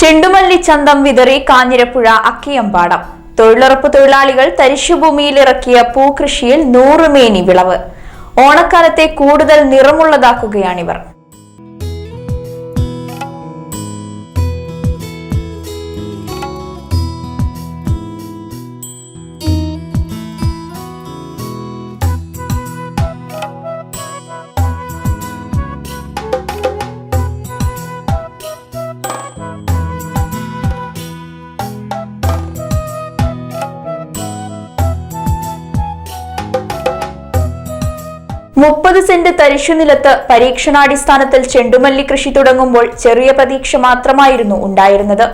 ചെണ്ടുമല്ലി ചന്തം വിതറി കാഞ്ഞിരപ്പുഴ അക്കിയമ്പാടം. തൊഴിലുറപ്പ് തൊഴിലാളികൾ തരിശുഭൂമിയിൽ ഇറക്കിയ പൂകൃഷിയിൽ നൂറുമേനി വിളവ്. ഓണക്കാലത്തെ കൂടുതൽ നിറമുള്ളതാക്കുകയാണിവർ. മുപ്പത് സെന്റ് തരിശു നിലത്ത് പരീക്ഷണാടിസ്ഥാനത്തിൽ ചെണ്ടുമല്ലി കൃഷി തുടങ്ങുമ്പോൾ ചെറിയ പ്രതീക്ഷ മാത്രമായിരുന്നു ഉണ്ടായിരുന്നത്.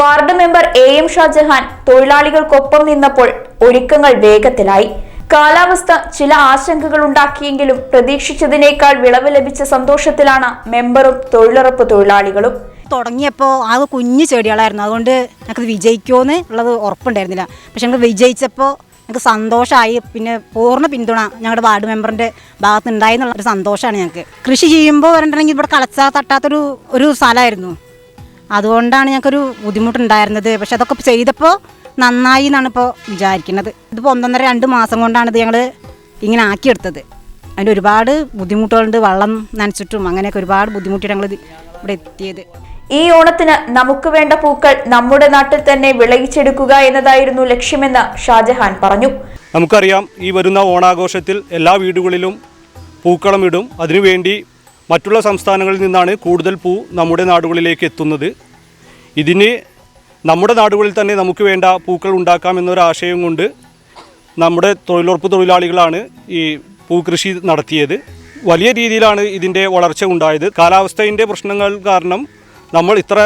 Ward member A M Shajahan തൊഴിലാളികൾക്കൊപ്പം നിന്നപ്പോൾ ഒരുക്കങ്ങൾ വേഗത്തിലായി. കാലാവസ്ഥ ചില ആശങ്കകൾ ഉണ്ടാക്കിയെങ്കിലും പ്രതീക്ഷിച്ചതിനേക്കാൾ വിളവ് ലഭിച്ച സന്തോഷത്തിലാണ് മെമ്പറും തൊഴിലുറപ്പ് തൊഴിലാളികളും. തുടങ്ങിയപ്പോൾ ആ കുഞ്ഞു ചെടികളായിരുന്നു. അതുകൊണ്ട് ഞങ്ങൾക്ക് വിജയിക്കുമോ ഉള്ളത് ഉറപ്പുണ്ടായിരുന്നില്ല. പക്ഷെ ഞങ്ങൾ വിജയിച്ചപ്പോൾ ഞങ്ങൾക്ക് സന്തോഷമായി പിന്നെ പൂർണ പിന്തുണ ഞങ്ങളുടെ വാർഡ് മെമ്പറിന്റെ ഭാഗത്ത് ഉണ്ടായി എന്നുള്ള ഒരു സന്തോഷമാണ് ഞങ്ങൾക്ക് കൃഷി ചെയ്യുമ്പോൾ വരണ്ടെങ്കിൽ ഇവിടെ കളച്ച തട്ടാത്തൊരു ഒരു സ്ഥലമായിരുന്നു. അതുകൊണ്ടാണ് ഞങ്ങൾക്കൊരു ബുദ്ധിമുട്ടുണ്ടായിരുന്നത്. പക്ഷെ അതൊക്കെ ചെയ്തപ്പോൾ നന്നായി എന്നാണ് ഇപ്പോൾ വിചാരിക്കുന്നത്. ഇതിപ്പോൾ ഒന്നൊന്നര രണ്ട് മാസം കൊണ്ടാണ് ഇത് ഞങ്ങൾ ഇങ്ങനെ ആക്കിയെടുത്തത്. അതിന്റെ ഒരുപാട് ബുദ്ധിമുട്ടുകളുണ്ട് വള്ളം നനച്ചിട്ടും അങ്ങനെയൊക്കെ ഒരുപാട് ബുദ്ധിമുട്ടിയിട്ട് ഞങ്ങൾ ഇവിടെ എത്തിയത്. ഈ ഓണത്തിന് നമുക്ക് വേണ്ട പൂക്കൾ നമ്മുടെ നാട്ടിൽ തന്നെ വിളയിച്ചെടുക്കുക എന്നതായിരുന്നു ലക്ഷ്യമെന്ന് ഷാജഹാൻ പറഞ്ഞു. നമുക്കറിയാം ഈ വരുന്ന ഓണാഘോഷത്തിൽ എല്ലാ വീടുകളിലും പൂക്കളം ഇടും. അതിനുവേണ്ടി മറ്റുള്ള സംസ്ഥാനങ്ങളിൽ നിന്നാണ് കൂടുതൽ പൂ നമ്മുടെ നാടുകളിലേക്ക് എത്തുന്നത്. ഇതിന് നമ്മുടെ നാടുകളിൽ തന്നെ നമുക്ക് വേണ്ട പൂക്കൾ ഉണ്ടാക്കാം എന്നൊരാശയം കൊണ്ട് നമ്മുടെ തൊഴിലുറപ്പ് തൊഴിലാളികളാണ് ഈ പൂക്കൃഷി നടത്തിയത്. വലിയ രീതിയിലാണ് ഇതിന്റെ വളർച്ച ഉണ്ടായത്. കാലാവസ്ഥയിന്റെ പ്രശ്നങ്ങൾ കാരണം നമ്മൾ ഇത്ര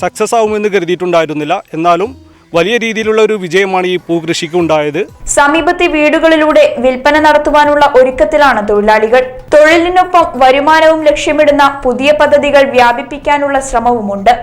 സക്സസ് ആവുമെന്ന് കരുതിയിട്ടുണ്ടായിരുന്നില്ല. എന്നാലും വലിയ രീതിയിലുള്ള ഒരു വിജയമാണ് ഈ പൂകൃഷിക്ക് ഉണ്ടായത്. സമീപത്തെ വീടുകളിലൂടെ വിൽപ്പന നടത്തുവാനുള്ള ഒരുക്കത്തിലാണ് തൊഴിലാളികൾ. തൊഴിലിനൊപ്പം വരുമാനവും ലക്ഷ്യമിടുന്ന പുതിയ പദ്ധതികൾ വ്യാപിപ്പിക്കാനുള്ള ശ്രമവുമുണ്ട്.